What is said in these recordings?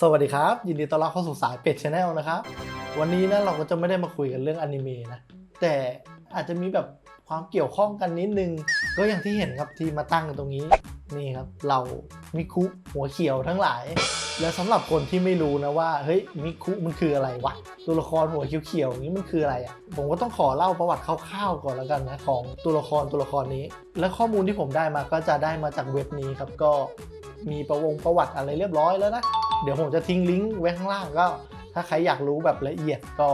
สวัสดีครับ ยินดีต้อนรับเข้าสู่สายเป็ดชาแนลนะครับ วันนี้นะเราก็จะไม่ได้มาคุยกันเรื่องอนิเมะนะแต่อาจจะมีแบบความเกี่ยวข้องกันนิดนึง ก็อย่างที่เห็นครับที่มาตั้งกันตรงนี้นี่ครับเรามิคุหัวเขียวทั้งหลาย แล้วสำหรับคนที่ไม่รู้นะว่าเฮ้ยมิคุมันคืออะไรวะตัวละครหัวเขียวๆอย่างนี้มันคืออะไรอะผมก็ต้องขอเล่าประวัติคร่าวๆก่อนแล้วกันนะของตัวละครตัวละครนี้ และข้อมูลที่ผมได้มาก็จะได้มาจากเว็บนี้ครับก็มีประวงประวัติอะไรเรียบร้อยแล้วนะ เดี๋ยวผมจะทิ้งลิงก์ไว้ข้างล่างก็ ถ้าใครอยากรู้แบบละเอียดก็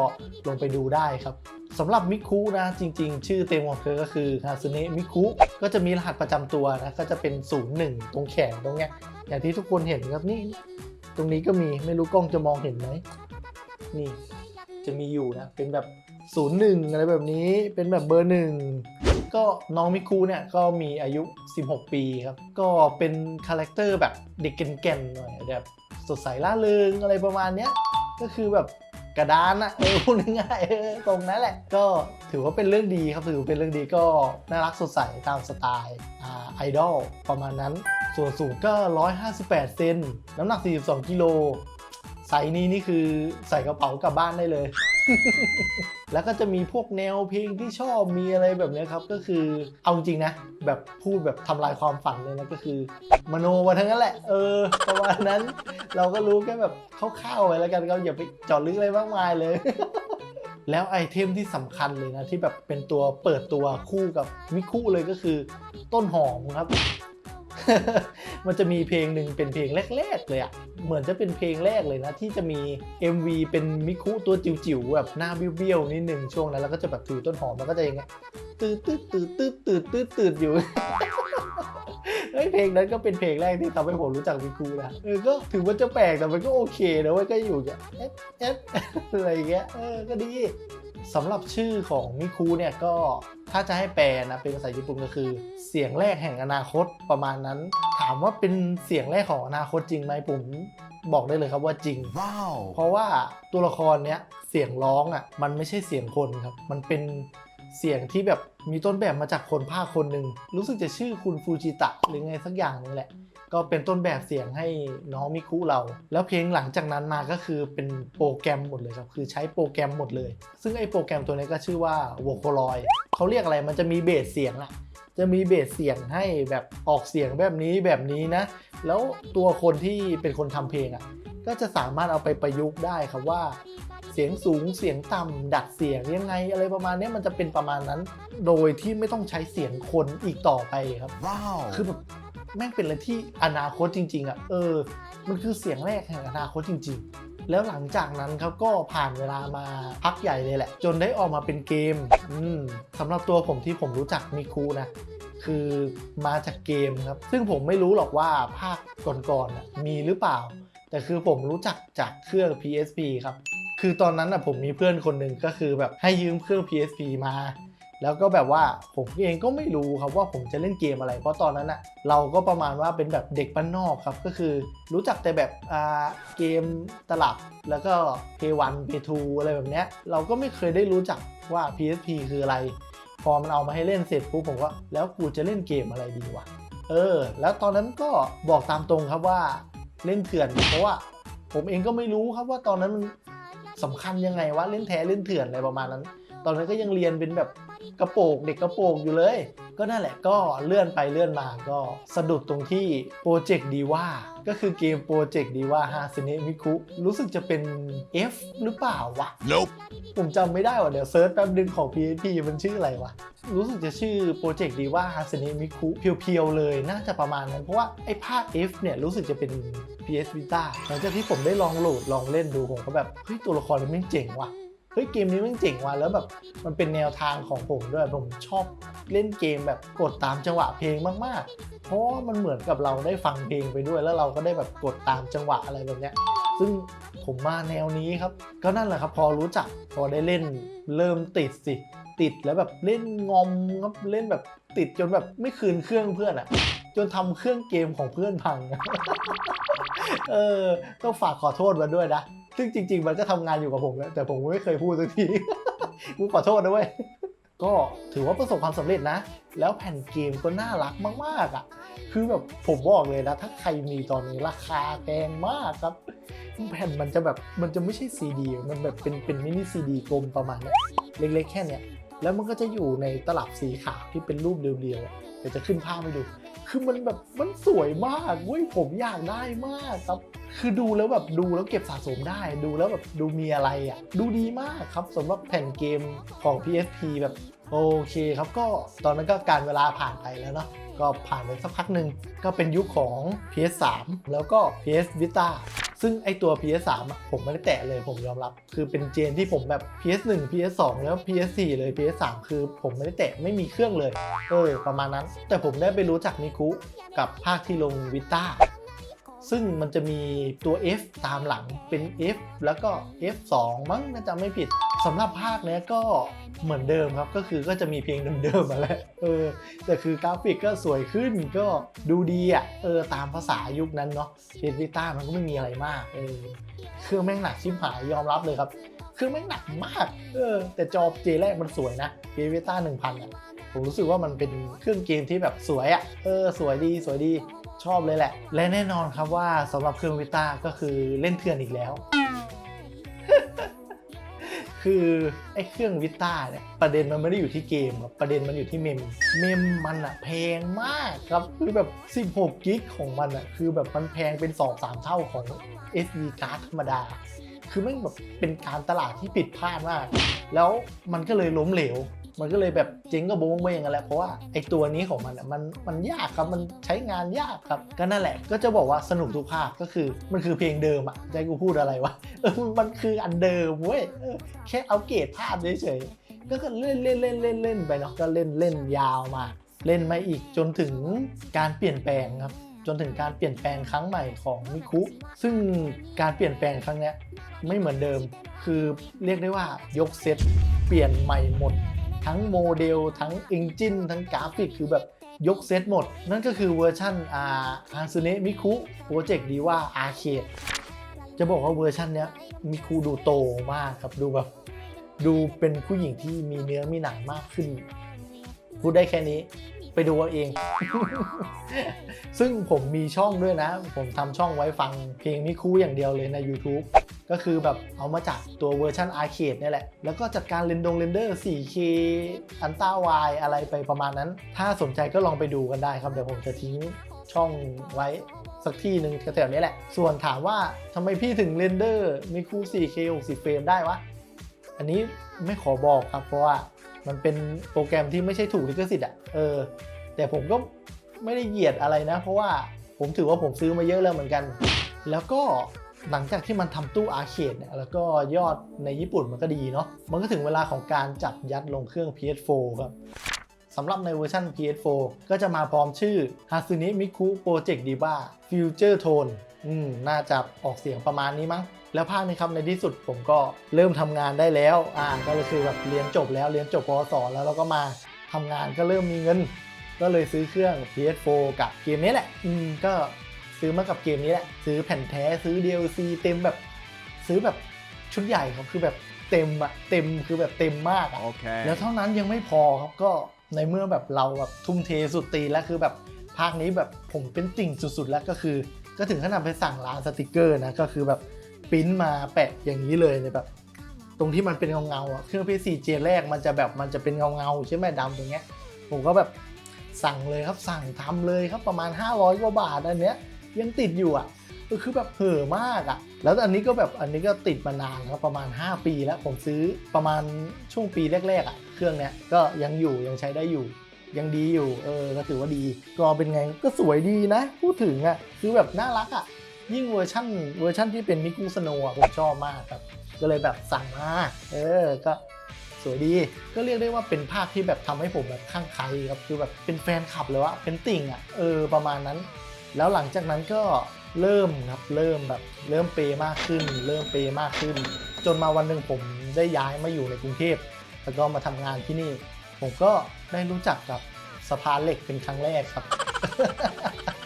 ลงไปดูได้ครับสำหรับมิคุนะจริง ๆ ชื่อเต็มของเธอก็คือฮาซุเนะมิคุก็จะมีรหัสประจำตัวนะก็จะเป็น 01 ตรงแขนตรงเนี้ยอย่างที่ทุกคนเห็นครับนี่ตรงนี้ก็มีไม่รู้กล้องจะมองเห็นไหมนี่จะมีอยู่นะเป็นแบบ 01 อะไรแบบนี้เป็นแบบเบอร์หนึ่งก็น้องมิคุเนี่ยก็มีอายุ 16 ปีครับ ก็เป็นคาแรคเตอร์แบบเด็กแก่นๆหน่อยแบบ สดใสล่าเริงอะไรประมาณเนี้ยก็คือแบบกระดานอะเออพูดง่ายๆเออตรงนั้นแหละ ก็ถือว่าเป็นเรื่องดีครับถือเป็นเรื่องดีก็น่ารักสดใสตามสไตล์ไอดอลประมาณนั้น ส่วนสูงก็ 158 เซนน้ำหนัก 42 กิโล ไซส์นี้นี่คือใส่กระเป๋ากลับบ้านได้เลย แล้วก็จะมีพวกแนวเพลงที่ชอบมีอะไรแบบนี้ครับ ก็คือเอาจริงนะ แบบพูดแบบทำลายความฝันเลยนะก็คือ มโนมาทั้งนั้นแหละ เออประมาณนั้น เราก็รู้แค่แบบคร่าวๆไว้แล้วกันก็อย่าไปเจาะลึกอะไรมากมายเลยแล้วไอเทมที่สำคัญเลยนะ ที่แบบเป็นตัวเปิดตัวคู่กับมิคุเลยก็คือ ต้นหอมครับ มันจะมีเพลงหนึ่งเป็นเพลงแรกๆเลยอะ่ะเหมือนจะเป็นเพลงแรกเลยนะ ที่จะมี MV เป็นมิคุตัวจิ๋วๆแบบหน้าเบี้ยวๆนิดนึงช่วงนั้นแล้วก็จะแบบถือต้นหอมแล้วก็จะยังไงตืดตืดตืดตืดตืดตืดตืดอยู่เฮ้ยเพลงนั้นก็เป็นเพลงแรกที่ทำให้ผมรู้จักมิคุนะเออก็ถือว่าจะแปลกแต่มันก็โอเคนะเว้ยก็อยู่อย่างเอฟเอฟอะไรเงี้ยเออก็ดี สำหรับชื่อของมิคุเนี่ยก็ถ้าจะให้แปลนะเป็นภาษาญี่ปุ่นก็คือ เสียงแรกแห่งอนาคตประมาณนั้น ถามว่าเป็นเสียงแรกของอนาคตจริงไหมผมบอกได้เลยครับว่าจริง Wow. เพราะว่าตัวละครเนี้ยเสียงร้องอะมันไม่ใช่เสียงคนครับ มันเป็นเสียงที่แบบมีต้นแบบมาจากคนภาคคนหนึ่งรู้สึกจะชื่อคุณฟูจิตะหรือไงสักอย่างนึงแหละ ก็เป็นต้นแบบเสียงให้น้องมิคุเรา แล้วเพลงหลังจากนั้นมาก็คือเป็นโปรแกรมหมดเลยครับ คือใช้โปรแกรมหมดเลย ซึ่งไอ้โปรแกรมตัวนี้ก็ชื่อว่า Vocaloid เขาเรียกอะไรมันจะมีเบสเสียงอะจะมีเบสเสียงให้แบบออกเสียงแบบนี้แบบนี้นะ แล้วตัวคนที่เป็นคนทำเพลงอะก็จะสามารถเอาไปประยุกต์ได้ครับว่า เสียงสูงเสียงต่ำดัดเสียงยังไง อะไรประมาณเนี้ยมันจะเป็นประมาณนั้น โดยที่ไม่ต้องใช้เสียงคนอีกต่อไปครับ Wow. คือแบบ แม่งเป็นอะไรที่อนาคตจริง ๆอะ่ะเออ มันคือเสียงแรกแห่งอนาคตจริง ๆ แล้วหลังจากนั้นครับก็ผ่านเวลามาพักใหญ่เลยแหละ จนได้ออกมาเป็นเกมอืมสำหรับตัวผมที่ผมรู้จักมิคูนะคือมาจากเกมครับ ซึ่งผมไม่รู้หรอกว่าภาคก่อนๆน่ะมีหรือเปล่า แต่คือผมรู้จักจากเครื่อง PSP ครับ คือตอนนั้นน่ะผมมีเพื่อนคนหนึ่งก็คือแบบให้ยืมเครื่อง PSP มา แล้วก็แบบว่าผมเองก็ไม่รู้ครับว่าผมจะเล่นเกมอะไร เพราะตอนนั้นน่ะเราก็ประมาณว่าเป็นแบบเด็กบ้านนอกครับ ก็คือรู้จักแต่แบบอ่าเกมตลับแล้วก็ P1 P2 อะไรแบบเนี้ยเราก็ไม่เคยได้รู้จักว่า PSP คืออะไร พอมันเอามาให้เล่นเสร็จปุ๊บผมก็แล้วกูจะเล่นเกมอะไรดีวะเออ แล้วตอนนั้นก็บอกตามตรงครับว่าเล่นเถื่อน เพราะว่าผมเองก็ไม่รู้ครับว่าตอนนั้นมันสำคัญยังไงวะเล่นแท้เล่นเถื่อนอะไรประมาณนั้น ตอนนั้นก็ยังเรียนเป็นแบบ กระโปรงเด็กกระโปรงอยู่เลย ก็นั่นแหละก็เลื่อนไปเลื่อนมาก็สะดุดตรงที่โปรเจกต์ดีว่าก็คือเกมโปรเจกต์ดีว่าฮาซเนะมิคุรู้สึกจะเป็น F หรือเปล่าวะ Nope. ผมจำไม่ได้ว่ะเดี๋ยวเซิร์ชแป๊บนึงของ PSP มันชื่ออะไรวะ รู้สึกจะชื่อโปรเจกต์ดีว่าฮาซ n เนะมิคุเพียวๆเลยน่าจะประมาณนั้น เพราะว่าไอ้ภาค F เนี่ยรู้สึกจะเป็น PS Vita หลังจากที่ผมได้ลองโหลดลองเล่นดูผมก็แบบเฮ้ยตัวละครนี้แม่งเจ๋งว่ะ เฮ้ยเกมนี้ม่งเจ๋งว่ะแล้วแบบมันเป็นแนวทางของผมด้วยผมชอบเล่นเกมแบบกดตามจังหวะเพลงมากๆ เพราะมันเหมือนกับเราได้ฟังเพลงไปด้วย แล้วเราก็ได้แบบกดตามจังหวะอะไรแบบเนี้ยซึ่งผมมาแนวนี้ครับ ก็นั่นแหละครับพอรู้จักพอได้เล่นเริ่มติดสิติดแล้วแบบเล่นงอมครับเล่นแบบติดจนแบบไม่คืนเครื่องเพื่อนอะ จนทำเครื่องเกมของเพื่อนพัง เออ ต้องฝากขอโทษมันด้วยนะ ซึ่งจริง ๆ มันก็ทำงานอยู่กับผมนะแต่ผมไม่เคยพูดสักที กูขอโทษนะเว้ย ก็ถือว่าประสบความสำเร็จนะ แล้วแผ่นเกมก็น่ารักมาก ๆ อะ คือแบบผมบอกเลยนะ ถ้าใครมีตอนนี้ราคาแพงมากครับ แผ่นมันจะแบบ มันจะไม่ใช่ซีดี มันแบบเป็นเป็นมินิซีดีกลมประมาณเนี้ยเล็กๆแค่เนี้ย แล้วมันก็จะอยู่ในตลับสีขาวที่เป็นรูปเรียวๆ เดี๋ยวจะขึ้นภาพให้ดู คือมันแบบมันสวยมากเว้ยผมอยากได้มากครับ คือดูแล้วแบบดูแล้วเก็บสะสมได้ ดูแล้วแบบดูมีอะไรอะ ดูดีมากครับสำหรับแผ่นเกมของ PSP แบบโอเคครับก็ตอนนั้นก็การเวลาผ่านไปแล้วเนาะก็ผ่านไปสักพักหนึ่งก็เป็นยุคของ PS3 แล้วก็ PS Vita ซึ่งไอตัว PS3 อะผมไม่ได้แตะเลยผมยอมรับ คือเป็นเจนที่ผมแบบ PS1 PS2 แล้ว PS4 เลย PS3 คือผมไม่ได้แตะไม่มีเครื่องเลยเออประมาณนั้น แต่ผมได้ไปรู้จักมิคุกับภาคที่ลงวิต้า ซึ่งมันจะมีตัว F ตามหลังเป็น F แล้วก็ F2 มั้งน่าจะไม่ผิดสำหรับภาคเนี้ยก็เหมือนเดิมครับ ก็คือก็จะมีเพลงเดิมๆมาแล้วเออแต่คือกราฟิกก็สวยขึ้นก็ดูดีอะเออตามภาษายุคนั้นเนาะเพจวิต้ามันก็ไม่มีอะไรมากเออเครื่องแม่งหนักชิบหายยอมรับเลยครับ เครื่องแม่งหนักมากเออแต่จอเจแรกมันสวยนะเพจวิต้าหนึ่งพันอะผมรู้สึกว่ามันเป็นเครื่องเกมที่แบบสวยอะ่ะเออสวยดีสวยดี ชอบเลยแหละ และแน่นอนครับว่าสำหรับเครื่องวิต้าก็คือเล่นเถื่อนอีกแล้ว คือไอ้เครื่องวิต้าเนี่ยประเด็นมันไม่ได้อยู่ที่เกมครับประเด็นมันอยู่ที่เมมเมมมันอะแพงมากครับคือแบบ 16กิกของมันอะคือแบบมันแพงเป็น 2-3 เท่าของ SD card ธรรมดาคือแม่งแบบเป็นการตลาดที่ผิดพลาดมาก แล้วมันก็เลยล้มเหลว มันก็เลยแบบเจ๊งก็บงไปอย่างนั้นแหละเพราะว่าไอตัวนี้ของมันมันมันยากครับมันใช้งานยากครับก็นั่นแหละก็จะบอกว่าสนุกทุกภาคก็คือมันคือเพลงเดิมอะให้กูพูดอะไรวะเออมันคืออันเดิมเว้ยแค่เอาเกรดภาพเฉยๆก็ก็เล่นเล่นเล่นเล่นเล่นไปเนาะก็เล่นเล่นยาวมาเล่นมาอีกจนถึงการเปลี่ยนแปลงครับจนถึงการเปลี่ยนแปลงครั้งใหม่ของมิคุ ซึ่งการเปลี่ยนแปลงครั้งนี้ไม่เหมือนเดิม คือเรียกได้ว่ายกเซตเปลี่ยนใหม่หมด ทั้งโมเดล ทั้งอิงจินทั้งกราฟิกคือแบบยกเซตหมด นั่นก็คือเวอร์ชันอาฮันซูเนะมิคุโปรเจกต์ดีว่าอาเคดจะบอกว่าเวอร์ชันเนี้ยมิคุดูโตมากครับดูแบบดูเป็นผู้หญิงที่มีเนื้อมีหนังมากขึ้น พูดได้แค่นี้ ไปดูเอาเอง ซึ่งผมมีช่องด้วยนะ ผมทำช่องไว้ฟังเพลงมิคุอย่างเดียวเลยใน YouTube ก็คือแบบเอามาจากตัวเวอร์ชันอาร์เคดนี่ยแหละ แล้วก็จัดการเรนดงเรนเดอร์ 4K อันต้าวายอะไรไปประมาณนั้น ถ้าสนใจก็ลองไปดูกันได้ครับ เดี๋ยวผมจะทิ้งช่องไว้สักที่หนึ่งแถวๆนี้แหละ ส่วนถามว่าทำไมพี่ถึงเรนเดอร์มิคุ 4K 60 เฟรมได้วะ อันนี้ไม่ขอบอกครับเพราะว่ามันเป็นโปรแกรมที่ไม่ใช่ถูกลิขสิทธิ์อะ เออ แต่ผมก็ไม่ได้เหยียดอะไรนะ เพราะว่าผมถือว่าผมซื้อมาเยอะแล้วเหมือนกัน แล้วก็หลังจากที่มันทำตู้อาร์เคดเนี่ยแล้วก็ยอดในญี่ปุ่นมันก็ดีเนาะมันก็ถึงเวลาของการจับยัดลงเครื่อง PS4 ครับสำหรับในเวอร์ชัน PS4 ก็จะมาพร้อมชื่อ Hatsune Miku Project Diva Future Tone อืม น่าจะออกเสียงประมาณนี้มั้ง แล้วภาคนี้ครับในที่สุดผมก็เริ่มทำงานได้แล้ว อ่า ก็เลยคือแบบเรียนจบแล้วเรียนจบปวสแล้วเราก็มา ทำงานก็เริ่มมีเงิน ก็เลยซื้อเครื่อง PS4 กับเกมนี้แหละ อืมก็ซื้อมากับเกมนี้แหละ ซื้อแผ่นแท้ซื้อ DLC เต็มแบบซื้อแบบชุดใหญ่ครับคือแบบเต็มอะเต็มคือแบบเต็มมากอะ Okay. แล้วเท่านั้นยังไม่พอครับก็ในเมื่อแบบเราแบบทุ่มเทสุดตีนแล้วคือแบบภาคนี้แบบผมเป็นติ่งสุดๆ แล้วก็คือ ก็ถึงขนาดไปสั่งร้านสติกเกอร์นะก็คือแบบปริ้นมาแปะอย่างนี้เลยเนี่ยแบบต รงที่มันเป็นเงาๆอะเครื่อง PS4 เจนแรกมันจะแบบมันจะเป็นเงาๆใช่ไหมดำตรงเนี้ยผมก็แบบสั่งเลยครับสั่งทำเลยครับประมาณ 500กว่าบาทอันเนี้ยยังติดอยู่อะก็คือแบบเห่อมากอะ แล้วอันนี้ก็แบบอันนี้ก็ติดมานานแล้วประมาณ 5 ปีแล้วผมซื้อประมาณช่วงปีแรกๆอะเครื่องเนี้ยก็ยังอยู่ยังใช้ได้อยู่ ยังดีอยู่เออก็ถือว่าดีก็เป็นไงก็สวยดีนะ พูดถึงอะคือแบบน่ารักอะยิ่งเวอร์ชั่นเวอร์ชั่นที่เป็นมิกุสโนอะผมชอบมากครับ ก็เลยแบบสั่งมา เออ ก็สวยดี ก็เรียกได้ว่าเป็นภาคที่แบบทำให้ผมแบบข้างใครครับ คือแบบเป็นแฟนคลับเลยว่าเป็นติ่งอะ เออ ประมาณนั้น แล้วหลังจากนั้นก็เริ่มครับ เริ่มแบบเริ่มเปย์มากขึ้น เริ่มเปย์มากขึ้น จนมาวันหนึ่งผมได้ย้ายมาอยู่ในกรุงเทพ แล้วก็มาทำงานที่นี่ ผมก็ได้รู้จักกับสะพานเหล็กเป็นครั้งแรกครับ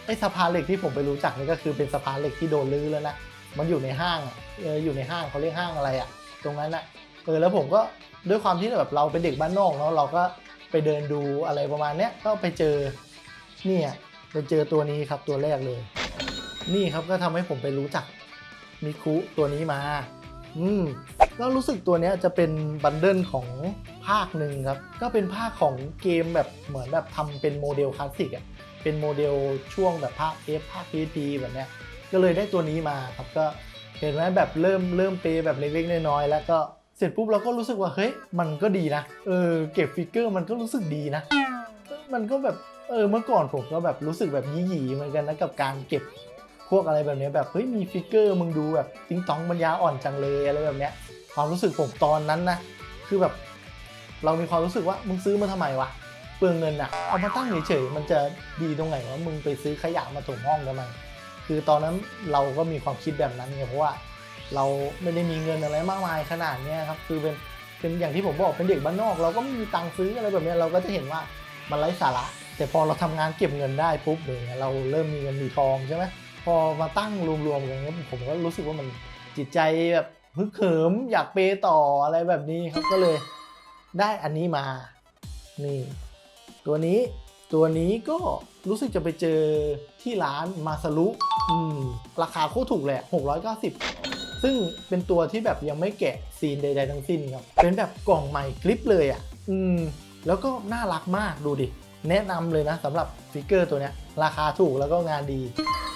ไอ้สะพานเหล็กที่ผมไปรู้จักนี่ก็คือเป็นสะพานเหล็กที่โดนลื้อแล้วนะ มันอยู่ในห้างอะเอออยู่ในห้างเขาเรียกห้างอะไรอะตรงนั้นอะเออแล้วผมก็ด้วยความที่แบบเราเป็นเด็กบ้านนอกเนาะเราก็ไปเดินดูอะไรประมาณเนี้ยก็ไปเจอเนี่ยไปเจอตัวนี้ครับตัวแรกเลย นี่ครับก็ทำให้ผมไปรู้จักมิคุตัวนี้มา อืมแล้วรู้สึกตัวเนี้ยจะเป็นบันเดิลของภาคหนึ่งครับ ก็เป็นภาคของเกมแบบเหมือนแบบทำเป็นโมเดลคลาสสิกอะเป็นโมเดลช่วงแบบภาค F ภาค PSP แบบเนี้ย ก็เลยได้ตัวนี้มาครับก็เห็นไหมแบบเริ่มเริ่มเปย์แบบเล็กๆน้อยๆแล้วก็เสร็จปุ๊บเราก็รู้สึกว่าเฮ้ยมันก็ดีนะเออเก็บฟิกเกอร์มันก็รู้สึกดีนะ มันก็แบบเออเมื่อก่อนผมก็แบบรู้สึกแบบยี่หยีเหมือนกันนะกับการเก็บพวกอะไรแบบนี้แบบเฮ้ยมีฟิกเกอร์มึงดูแบบติ้งต้องปัญญาอ่อนจังเลยอะไรแบบเนี้ยความรู้สึกผมตอนนั้นนะคือแบบเรามีความรู้สึกว่ามึงซื้อมาทำไมวะเปลืองเงินอะเอามาตั้งเฉยๆมันจะดีตรงไหนวะมึงไปซื้อขยะมาถมห้องทำไม คือตอนนั้นเราก็มีความคิดแบบนั้นไงเพราะว่าเราไม่ได้มีเงินอะไรมากมายขนาดนี้ครับคือเป็นเป็นอย่างที่ผมบอกเป็นเด็กบ้านนอก เราก็ไม่มีตังค์ซื้ออะไรแบบนี้เราก็จะเห็นว่ามันไร้สาระ แต่พอเราทำงานเก็บเงินได้ปุ๊บเนี่ยเราเริ่มมีเงินมีทองใช่ไหมพอมาตั้งรวมๆกันเนี่ยผมก็รู้สึกว่ามันจิตใจแบบฮึกเหิมอยากเปต่ออะไรแบบนี้ครับก็เลยได้อันนี้มา นี่ ตัวนี้ตัวนี้ก็รู้สึกจะไปเจอ ที่ร้านมาซารุอืมราคาโคตรถูกเลย690 ซึ่งเป็นตัวที่แบบยังไม่แกะซีนใด ๆ ทั้งสิ้นครับ เป็นแบบกล่องใหม่คลิปเลยอะ อืม แล้วก็น่ารักมากดูดิ แนะนำเลยนะสำหรับฟิกเกอร์ตัวเนี้ย ราคาถูกแล้วก็งานดี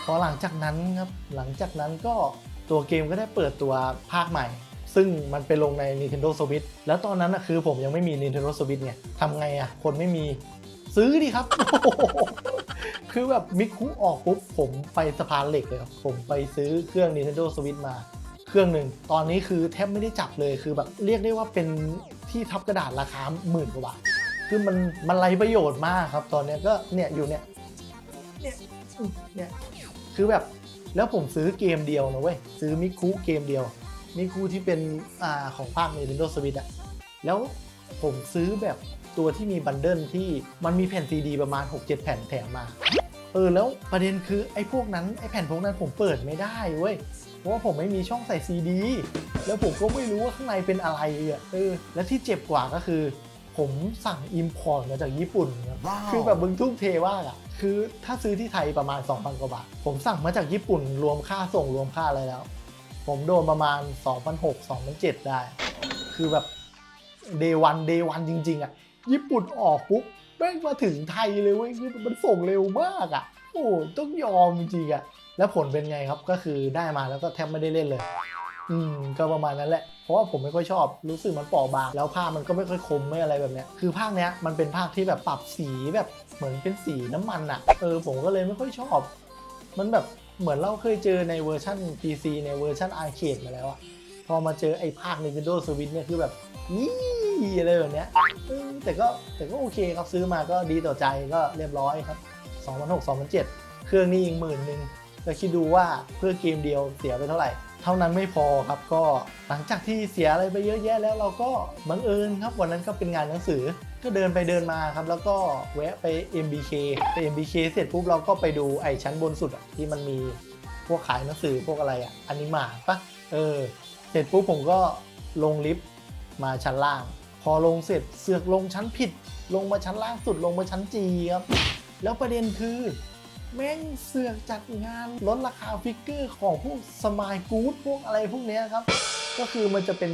พอหลังจากนั้นครับ หลังจากนั้นก็ตัวเกมก็ได้เปิดตัวภาคใหม่ซึ่งมันไปลงใน Nintendo Switch แล้วตอนนั้นนะคือผมยังไม่มี Nintendo Switch ไงทำไงอะคนไม่มี ซื้อดิครับ คือแบบมิคุออกปุ๊บ ผมไปสะพานเหล็กเลยครับ ผมไปซื้อเครื่อง Nintendo Switch มาเครื่องหนึ่ง ตอนนี้คือแทบไม่ได้จับเลยคือแบบเรียกได้ว่าเป็นที่ทับกระดาษราคาหมื่นกว่าบาทคือมันมันไรประโยชน์มากครับ ตอนเนี้ยก็เนี่ยอยู่เนี่ยเนี่ยอืมเนี่ยคือแบบแล้วผมซื้อเกมเดียวนะเว้ยซื้อมิคุเกมเดียวมิคุที่เป็นอ่าของภาค Nintendo Switch อะแล้วผมซื้อแบบ ตัวที่มีบันเดิลที่มันมีแผ่นซีดีประมาณ 6-7 แผ่นแถมมา เออแล้วประเด็นคือไอ้พวกนั้นไอ้แผ่นพวกนั้นผมเปิดไม่ได้เว้ยเพราะว่าผมไม่มีช่องใส่ซีดีแล้วผมก็ไม่รู้ว่าข้างในเป็นอะไรอะเออและที่เจ็บกว่าก็คือ ผมสั่งอิมพอร์ตมาจากญี่ปุ่นครับว้าวคือแบบมึงทุ่มเทมากอะคือถ้าซื้อที่ไทยประมาณ 2,000 กว่าบาท ผมสั่งมาจากญี่ปุ่นรวมค่าส่งรวมค่าอะไรแล้ว ผมโดนประมาณ 2,600 2,700 ได้ คือแบบเดวันเดวันจริง ๆ อะ ญี่ปุ่นออกปุ๊บแม่งมาถึงไทยเลยเว้ยคือมันส่งเร็วมากอะโอ้ต้องยอมจริงๆอะแล้วผลเป็นไงครับก็คือได้มาแล้วก็แทบไม่ได้เล่นเลย อืมก็ประมาณนั้นแหละเพราะว่าผมไม่ค่อยชอบรู้สึกมันเปราะบาง แล้วภาพมันก็ไม่ค่อยคมไม่อะไรแบบเนี้ยคือภาคเนี้ยมันเป็นภาคที่แบบปรับสีแบบเหมือนเป็นสีน้ำมันอะเออผมก็เลยไม่ค่อยชอบ มันแบบเหมือนเราเคยเจอในเวอร์ชัน PC ในเวอร์ชันอาร์เคดมาแล้วอะพอมาเจอไอ้ภาค Nintendo Switch เนี่ยคือแบบนี่ อะไรแบบเนี้ยแต่ก็แต่ก็โอเคครับซื้อมาก็ดีต่อใจก็เรียบร้อยครับ2006 2007 เครื่องนี้อีกหมื่นหนึ่งก็คิดดูว่าเพื่อเกมเดียวเสียไปเท่าไหร่ เท่านั้นไม่พอครับก็หลังจากที่เสียอะไรไปเยอะแยะแล้วเราก็บังเอิญครับวันนั้นก็เป็นงานหนังสือก็เดินไปเดินมาครับ แล้วก็แวะไป MBK ไป MBK เสร็จปุ๊บเราก็ไปดูไอ้ชั้นบนสุดอะที่มันมีพวกขายหนังสือพวกอะไรอะอนิมาปะเออ เสร็จปุ๊บผมก็ลงลิฟต์มาชั้นล่าง พอลงเสร็จเสือกลงชั้นผิด ลงมาชั้นล่างสุดลงมาชั้นจีครับ แล้วประเด็นคือ แม่งเสือกจัดงานลดราคาฟิกเกอร์ของพวกสมายกู๊ดพวกอะไรพวกเนี้ยครับ ก็คือมันจะเป็น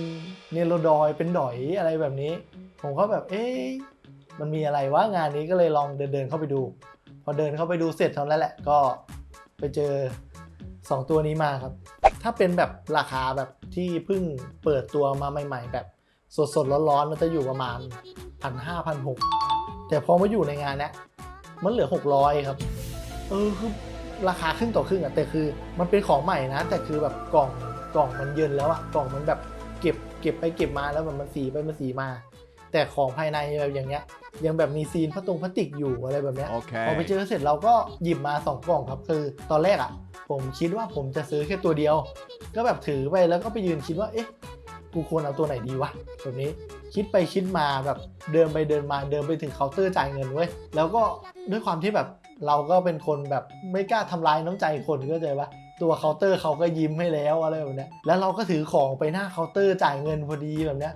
เนโรดอยเป็นดอยอะไรแบบนี้ ผมก็แบบเอ๊ะมันมีอะไรวะงานนี้ก็เลยลองเดินเดินเข้าไปดู พอเดินเข้าไปดูเสร็จเท่านั้นแหละก็ไปเจอ 2 ตัวนี้มาครับ ถ้าเป็นแบบราคาแบบที่เพิ่งเปิดตัวมาใหม่ ๆ แบบ สดๆร้อนๆมันจะอยู่ประมาณพันห้าพันหกแต่พอมาอยู่ในงานเนี้ยมันเหลือ600ครับเออคือราคาครึ่งต่อครึ่งอะแต่คือมันเป็นของใหม่นะ แต่คือแบบกล่องกล่องมันเยินแล้วอะกล่องมันแบบเก็บเก็บไปเก็บมาแล้วมันมันสีไปมันสีมา แต่ของภายในแบบอย่างเงี้ย ยังแบบมีซีนพลาสตรงพลาสติกอยู่อะไรแบบเนี้ยพอไปเจ Okay. อเสร็จเราก็หยิบมา2กล่องครับคือตอนแรกอะ่ะผมคิดว่าผมจะซื้อแค่ตัวเดียว ก็แบบถือไปแล้วก็ไปยืนคิดว่าเอ๊ะ กูควรเอาตัวไหนดีวะแบบนี้คิดไปคิดมาแบบเดินไปเดินมาเดินไปถึงเคาน์เตอร์จ่ายเงินเว้ยแล้วก็ด้วยความที่แบบเราก็เป็นคนแบบไม่กล้าทำร้ายน้ำใจคนเข้าใจปะตัวเคาน์เตอร์เขาก็ยิ้มให้แล้วอะไรแบบนี้แล้วเราก็ถือของไปหน้าเคาน์เตอร์จ่ายเงินพอดีแบบนี้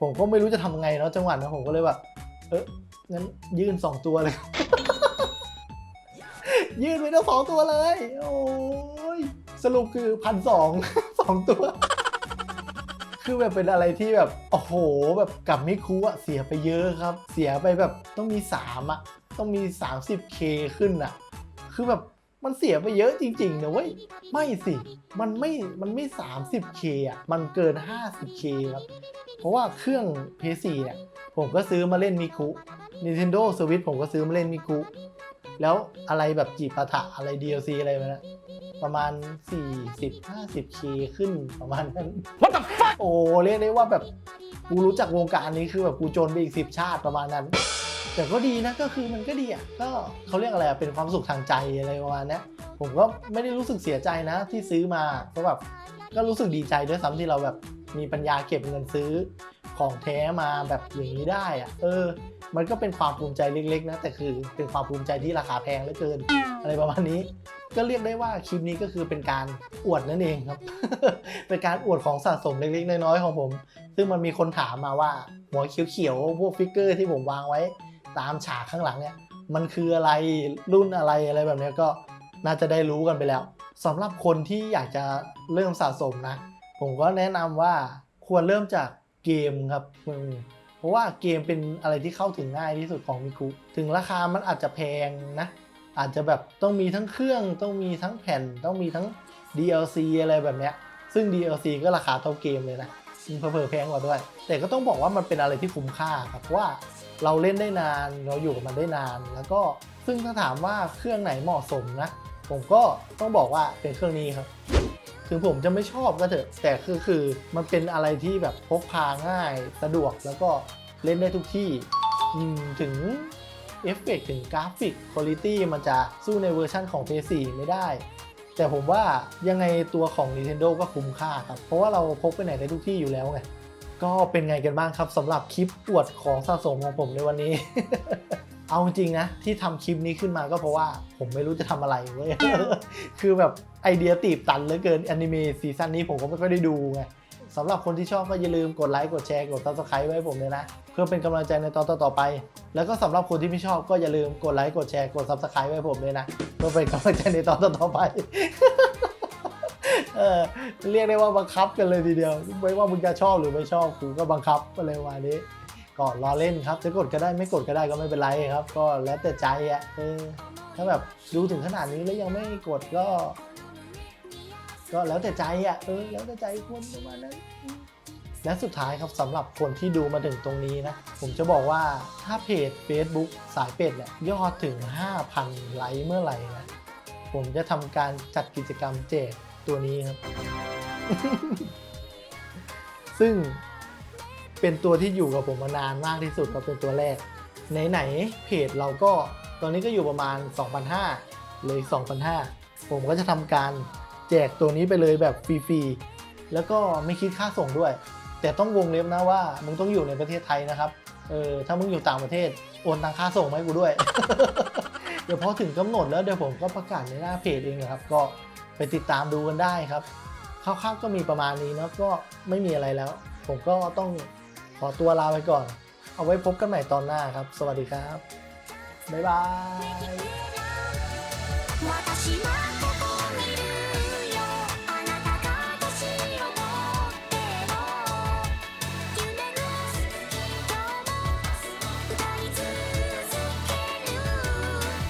ผมก็ไม่รู้จะทำไงเนาะจังหวะนั้นผมก็เลยแบบเอองั้นยื่นสองตัวเลยยื่นไปทั้งสองตัวเลย โอ้ยสรุปคือพันสองสองตัว คือแบบเป็นอะไรที่แบบโอ้โหแบบกับมิคุอะเสียไปเยอะครับ เสียไปแบบต้องมี3อะต้องมี 30k ขึ้นอะคือแบบมันเสียไปเยอะจริงๆนะเว้ย ไม่สิ มันไม่ มันไม่ 30k อะมันเกิน 50k ครับ เพราะว่าเครื่อง PS4 เนี่ย ผมก็ซื้อมาเล่นมิคุ Nintendo Switch ผมก็ซื้อมาเล่นมิคุ แล้วอะไรแบบจีบปะทะอะไร DLC อะไรมานะ ประมาณ 40-50k ขึ้นประมาณนั้น What the fuck โอ้เรียกได้ว่าแบบกูรู้จักวงการนี้คือแบบกูจนไปอีกสิบชาติประมาณนั้น แต่ก็ดีนะก็คือมันก็ดีอะก็เขาเรียกอะไรอะเป็นความสุขทางใจอะไรประมาณเนี้ยผมก็ไม่ได้รู้สึกเสียใจนะที่ซื้อมาก็แบบก็รู้สึกดีใจด้วยซ้ำที่เราแบบ มีปัญญาเก็บเงินซื้อของแท้มาแบบอย่างนี้ได้อะเออ มันก็เป็นความภูมิใจเล็กๆนะแต่คือเป็นความภูมิใจที่ราคาแพงเหลือเกิน อะไรประมาณนี้ ก็เรียกได้ว่าคลิปนี้ก็คือเป็นการอวดนั่นเองครับ เป็นการอวดของสะสมเล็กๆน้อยๆของผม ซึ่งมันมีคนถามมาว่า หัวเขียวๆพวกฟิกเกอร์ที่ผมวางไว้ ตามฉากข้างหลังเนี่ย มันคืออะไรรุ่นอะไรอะไรแบบนี้ก็น่าจะได้รู้กันไปแล้วสำหรับคนที่อยากจะเริ่มสะสมนะ ผมก็แนะนำว่าควรเริ่มจากเกมครับเพราะว่าเกมเป็นอะไรที่เข้าถึงง่ายที่สุดของมิคุถึงราคามันอาจจะแพงนะ อาจจะแบบต้องมีทั้งเครื่องต้องมีทั้งแผ่นต้องมีทั้ง DLC อะไรแบบเนี้ยซึ่ง DLC ก็ราคาเท่าเกมเลยนะซึ่งเพิ่มแพงกว่าด้วย แต่ก็ต้องบอกว่ามันเป็นอะไรที่คุ้มค่าครับเพราะว่าเราเล่นได้นานเราอยู่กับมันได้นาน แล้วก็ซึ่งถ้าถามว่าเครื่องไหนเหมาะสมนะ ผมก็ต้องบอกว่าเป็นเครื่องนี้ครับ ถึงผมจะไม่ชอบก็เถอะแต่คือคือมันเป็นอะไรที่แบบพกพาง่ายสะดวกแล้วก็เล่นได้ทุกที่ถึงเอฟเฟกต์ถึงกราฟิกคุณภาพมันจะสู้ในเวอร์ชั่นของ PS4 ไม่ได้ แต่ผมว่ายังไงตัวของ Nintendo ก็คุ้มค่าครับ เพราะว่าเราพกไปไหนได้ทุกที่อยู่แล้วไง ก็เป็นไงกันบ้างครับสำหรับคลิปอวดของสะสมของผมในวันนี้ เอาจริงนะที่ทำคลิปนี้ขึ้นมาก็เพราะว่าผมไม่รู้จะทำอะไรเว้ยคือแบบไอเดียตีบตันเหลือเกินแอนิเมะซีซั่นนี้ผมก็ไม่ค่อยได้ดูไงสำหรับคนที่ชอบก็อย่าลืมกดไลค์กดแชร์กด subscribe ไว้ผมเลยนะ เพื่อเป็นกำลังใจในตอนต่อๆไป แล้วก็สำหรับคนที่ไม่ชอบก็อย่าลืมกดไลค์กดแชร์กด subscribe ไว้ผมเลยนะเพื่อเป็นกำลังใจในตอนต่อๆไปเออเรียกได้ว่าบังคับกันเลยทีเดียวไม่ว่ามึงจะชอบหรือไม่ชอบกูก็บังคับอะไรประมาณนี้ ก็รอเล่นครับจะกดก็ได้ไม่กดก็ได้ก็ไม่เป็นไรครับ ก็แล้วแต่ใจอะเออถ้าแบบดูถึงขนาดนี้แล้วยังไม่กดก็ ก็แล้วแต่ใจอะเออแล้วแต่ใจคนประมาณนั้นและสุดท้ายครับสำหรับคนที่ดูมาถึงตรงนี้นะ ผมจะบอกว่าถ้าเพจ Facebook สายเป็ดเนี่ยยอดถึง 5,000 ไลค์เมื่อไหร่นะ ผมจะทำการจัดกิจกรรมแจกตัวนี้ครับ ซึ่ง เป็นตัวที่อยู่กับผมมานานมากที่สุดก็เป็นตัวแรก ไหนๆเพจเราก็ตอนนี้ก็อยู่ประมาณ 2,500เลย2,500 ผมก็จะทำการแจกตัวนี้ไปเลยแบบฟรีๆ แล้วก็ไม่คิดค่าส่งด้วย แต่ต้องวงเล็บนะว่า มึงต้องอยู่ในประเทศไทยนะครับ เออ ถ้ามึงอยู่ต่างประเทศ โอนตังค่าส่งมาให้กูด้วย เดี๋ยวพอถึงกำหนดแล้วเดี๋ยวผมก็ประกาศในหน้าเพจเองนะครับ ก็ไปติดตามดูกันได้ครับคร่าวๆก็มีประมาณนี้นะก็ไม่มีอะไรแล้ว ผมก็ต้อง ขอตัวลาไปก่อน เอาไว้พบกันใหม่ตอนหน้าครับ สวัสดีครับ บ๊ายบาย